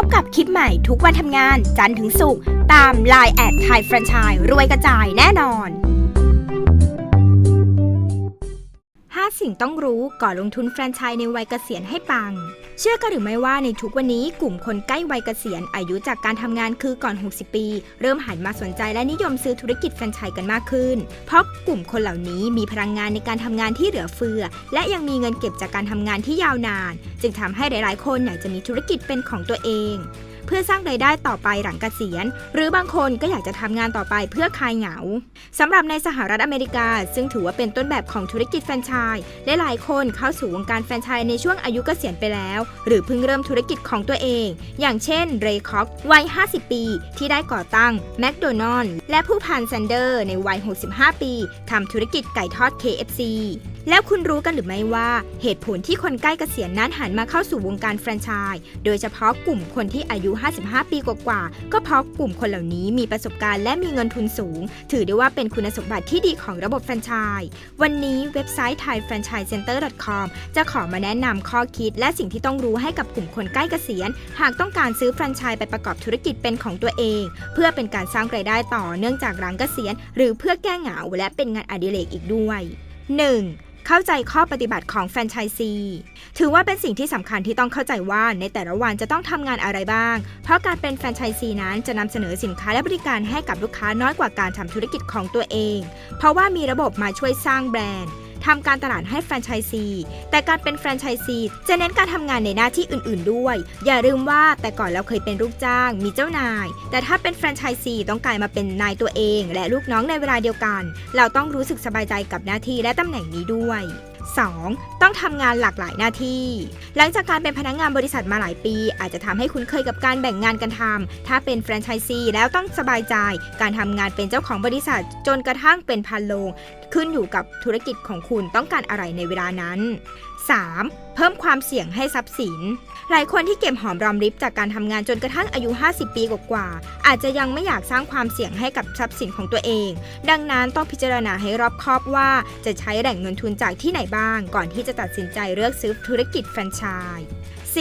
บกับคลิปใหม่ทุกวันทำงาน จันทร์ถึงศุกร์ตาม Line แอดไทยแฟรนไชส์รวยกระจายแน่นอน 5 สิ่งต้องรู้ก่อนลงทุนแฟรนไชส์ในวัยเกษียณให้ปัง เชื่อกันหรือไม่ว่าในทุกวันนี้กลุ่มคนใกล้วัยเกษียณอายุจากการทำงานคือก่อน 60 ปี เริ่มหันมาสนใจและนิยมซื้อธุรกิจแฟรนไชส์กันมากขึ้น เพราะกลุ่มคนเหล่านี้มีพลังงานในการทำงานที่เหลือเฟือ และยังมีเงินเก็บจากการทำงานที่ยาวนาน จึงทำให้หลาย ๆ คนอยากจะมีธุรกิจเป็นของตัวเอง เพื่อสร้างรายได้ต่อไปหลังเกษียณ หรือบางคนก็อยากจะทำงานต่อไปเพื่อคลายเหงาสำหรับในสหรัฐอเมริกา ซึ่งถือว่าเป็นต้นแบบของธุรกิจแฟรนไชส์และหลายคนเข้าสู่วงการแฟรนไชส์ในช่วงอายุเกษียณไปแล้ว หรือเพิ่งเริ่มธุรกิจของตัวเอง อย่างเช่นเรย์คอกวัย 50 ปี ที่ได้ก่อตั้งแมคโดนัลล์และผู้พันแซนเดอร์ในวัย 65 ปีทำธุรกิจไก่ทอด KFC แล้วคุณรู้กันหรือไม่ว่าเหตุผลที่คนใกล้เกษียณนั้นหันมาเข้าสู่วงการแฟรนไชส์โดยเฉพาะกลุ่มคนที่อายุ 55 ปีกว่าๆก็เพราะกลุ่มคนเหล่านี้มีประสบการณ์และมีเงินทุนสูง ถือได้ว่าเป็นคุณสมบัติที่ดีของระบบแฟรนไชส์วันนี้เว็บไซต์ thaifranchisecenter.com จะขอมาแนะนำข้อคิด และสิ่งที่ต้องรู้ให้กับกลุ่มคนใกล้เกษียณ หากต้องการซื้อแฟรนไชส์ไปประกอบธุรกิจเป็นของตัวเอง เพื่อเป็นการสร้างรายได้ต่อเนื่องจากหลังเกษียณ หรือเพื่อแก้เหงาและเป็นงานอดิเรกอีกด้วย 1. เข้าใจข้อปฏิบัติของแฟรนไชส์ซีถือว่าเป็นสิ่งที่สำคัญที่ต้องเข้าใจว่าในแต่ละวันจะต้องทำงานอะไรบ้าง เพราะการเป็นแฟรนไชส์ซีนั้นจะนำเสนอสินค้าและบริการให้กับลูกค้าน้อยกว่าการทำธุรกิจของตัวเอง เพราะว่ามีระบบมาช่วยสร้างแบรนด์ ทำการตลาดให้แฟรนไชส์ซีแต่การเป็นแฟรนไชส์ซีจะเน้นการทำงานในหน้าที่อื่น ๆ ด้วย อย่าลืมว่าแต่ก่อนเราเคยเป็นลูกจ้าง มีเจ้านาย แต่ถ้าเป็นแฟรนไชส์ซีต้องกลายมาเป็นนายตัวเอง และลูกน้องในเวลาเดียวกัน เราต้องรู้สึกสบายใจกับหน้าที่และตำแหน่งนี้ด้วย 2. ต้องทำงานหลากหลายหน้าที่ หลังจากการเป็นพนักงานบริษัทมาหลายปี อาจจะทำให้คุ้นเคยกับการแบ่งงานกันทำถ้าเป็นแฟรนไชส์ซีแล้วต้องสบายใจ การทำงานเป็นเจ้าของบริษัท จนกระทั่งเป็นพันโลง ขึ้นอยู่กับธุรกิจของคุณต้องการอะไรในเวลานั้น 3. เพิ่มความเสี่ยงให้ทรัพย์สิน หลายคนที่เก็บหอมรอมริบจากการทำงานจนกระทั่งอายุ 50 ปีกว่าๆอาจจะยังไม่อยากสร้างความเสี่ยงให้กับทรัพย์สินของตัวเอง ดังนั้นต้องพิจารณาให้รอบคอบว่าจะใช้แหล่งเงินทุนจากที่ไหนบ้าง ก่อนที่จะตัดสินใจเลือกซื้อธุรกิจแฟรนไชส์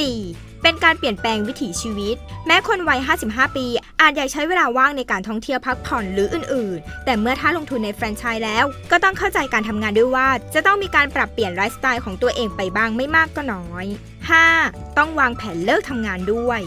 4. เป็นการเปลี่ยนแปลงวิถีชีวิต แม้คนวัย 55 ปี อาจอยากใช้เวลาว่างในการท่องเที่ยวพักผ่อนหรืออื่น ๆ แต่เมื่อท่าลงทุนในแฟรนไชส์แล้ว ก็ต้องเข้าใจการทำงานด้วยว่า จะต้องมีการปรับเปลี่ยนไลฟ์สไตล์ของตัวเองไปบ้างไม่มากก็น้อย 5. ต้องวางแผนเลิกทำงานด้วย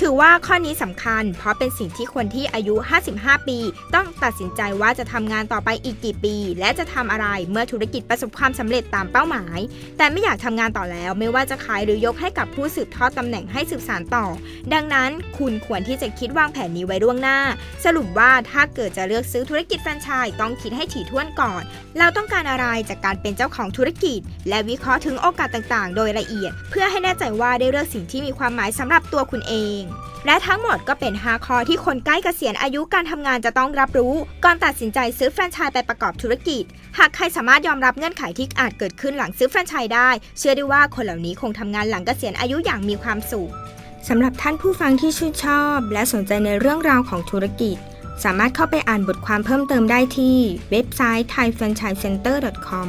ถือว่าข้อนี้สำคัญ เพราะเป็นสิ่งที่คนที่อายุ 55 ปี ต้องตัดสินใจว่าจะทำงานต่อไปอีกกี่ปี และจะทำอะไรเมื่อธุรกิจประสบความสำเร็จตามเป้าหมาย แต่ไม่อยากทำงานต่อแล้ว ไม่ว่าจะขายหรือยกให้กับผู้สืบทอดตำแหน่งให้สืบสานต่อ ดังนั้นคุณควรที่จะคิดวางแผนนี้ไว้ล่วงหน้า สรุปว่าถ้าเกิดจะเลือกซื้อธุรกิจแฟรนไชส์ต้องคิดให้ถี่ถ้วนก่อน เราต้องการอะไรจากการเป็นเจ้าของธุรกิจ และวิเคราะห์ถึงโอกาสต่างๆ โดยละเอียด เพื่อให้แน่ใจว่าได้เลือกสิ่งที่มีความหมายสำหรับตัวคุณเองง และทั้งหมดก็เป็น 5 ข้อที่คนใกล้เกษียณอายุการทำงานจะต้องรับรู้ ก่อนตัดสินใจซื้อแฟรนไชส์ไปประกอบธุรกิจ หากใครสามารถยอมรับเงื่อนไขที่อาจเกิดขึ้นหลังซื้อแฟรนไชส์ได้ เชื่อได้ว่าคนเหล่านี้คงทำงานหลังเกษียณอายุอย่างมีความสุขสำหรับท่านผู้ฟังที่ชื่นชอบ และสนใจในเรื่องราวของธุรกิจ สามารถเข้าไปอ่านบทความเพิ่มเติมได้ที่เว็บไซต์ thaifranchisecenter.com